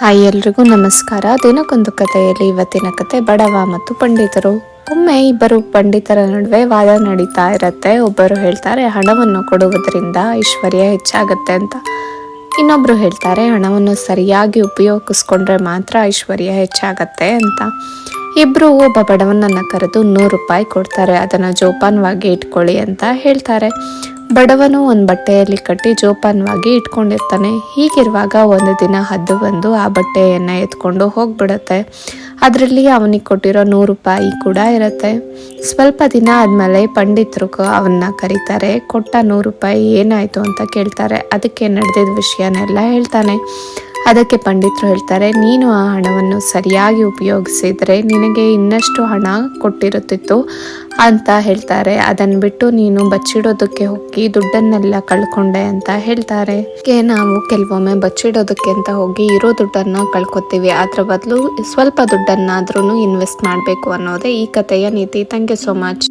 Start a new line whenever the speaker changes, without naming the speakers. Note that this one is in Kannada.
ಹಾಯ್ ಎಲ್ರಿಗೂ ನಮಸ್ಕಾರ. ದಿನಕ್ಕೊಂದು ಕಥೆಯಲ್ಲಿ ಇವತ್ತಿನ ಕತೆ ಬಡವ ಮತ್ತು ಪಂಡಿತರು. ಒಮ್ಮೆ ಇಬ್ಬರು ಪಂಡಿತರ ನಡುವೆ ವಾದ ನಡೀತಾ ಇರತ್ತೆ. ಒಬ್ಬರು ಹೇಳ್ತಾರೆ, ಹಣವನ್ನು ಕೊಡುವುದರಿಂದ ಐಶ್ವರ್ಯ ಹೆಚ್ಚಾಗತ್ತೆ ಅಂತ. ಇನ್ನೊಬ್ರು ಹೇಳ್ತಾರೆ, ಹಣವನ್ನು ಸರಿಯಾಗಿ ಉಪಯೋಗಿಸ್ಕೊಂಡ್ರೆ ಮಾತ್ರ ಐಶ್ವರ್ಯ ಹೆಚ್ಚಾಗತ್ತೆ ಅಂತ. ಇಬ್ರು ಒಬ್ಬ ಬಡವನನ್ನ ಕರೆದು ನೂರು ರೂಪಾಯಿ ಕೊಡ್ತಾರೆ. ಅದನ್ನ ಜೋಪಾನವಾಗಿ ಇಟ್ಕೊಳ್ಳಿ ಅಂತ ಹೇಳ್ತಾರೆ. ಬಡವನು ಒಂದು ಬಟ್ಟೆಯಲ್ಲಿ ಕಟ್ಟಿ ಜೋಪಾನವಾಗಿ ಇಟ್ಕೊಂಡಿರ್ತಾನೆ. ಹೀಗಿರುವಾಗ ಒಂದು ದಿನ ಹದ್ದು ಬಂದು ಆ ಬಟ್ಟೆಯನ್ನು ಎತ್ಕೊಂಡು ಹೋಗ್ಬಿಡತ್ತೆ. ಅದರಲ್ಲಿ ಅವನಿಗೆ ಕೊಟ್ಟಿರೋ ನೂರು ರೂಪಾಯಿ ಕೂಡ ಇರುತ್ತೆ. ಸ್ವಲ್ಪ ದಿನ ಆದಮೇಲೆ ಪಂಡಿತರು ಅವನ್ನ ಕರೀತಾರೆ. ಕೊಟ್ಟ ನೂರು ರೂಪಾಯಿ ಏನಾಯಿತು ಅಂತ ಕೇಳ್ತಾರೆ. ಅದಕ್ಕೆ ನಡೆದಿದ್ದ ವಿಷಯನೆಲ್ಲ ಹೇಳ್ತಾನೆ. ಅದಕ್ಕೆ ಪಂಡಿತರು ಹೇಳ್ತಾರೆ, ನೀನು ಆ ಹಣವನ್ನು ಸರಿಯಾಗಿ ಉಪಯೋಗಿಸಿದರೆ ನಿನಗೆ ಇನ್ನಷ್ಟು ಹಣ ಕೊಟ್ಟಿರುತ್ತಿತ್ತು ಅಂತ ಹೇಳ್ತಾರೆ. ಅದನ್ನು ಬಿಟ್ಟು ನೀನು ಬಚ್ಚಿಡೋದಕ್ಕೆ ಹೋಗಿ ದುಡ್ಡನ್ನೆಲ್ಲ ಕಳ್ಕೊಂಡೆ ಅಂತ ಹೇಳ್ತಾರೆ. ನಾವು ಕೆಲವೊಮ್ಮೆ ಬಚ್ಚಿಡೋದಕ್ಕೆ ಅಂತ ಹೋಗಿ ಇರೋ ದುಡ್ಡನ್ನು ಕಳ್ಕೊತೀವಿ. ಅದರ ಬದಲು ಸ್ವಲ್ಪ ದುಡ್ಡನ್ನಾದ್ರೂ ಇನ್ವೆಸ್ಟ್ ಮಾಡಬೇಕು ಅನ್ನೋದೇ ಈ ಕಥೆಯ ನೀತಿ. Thank you so much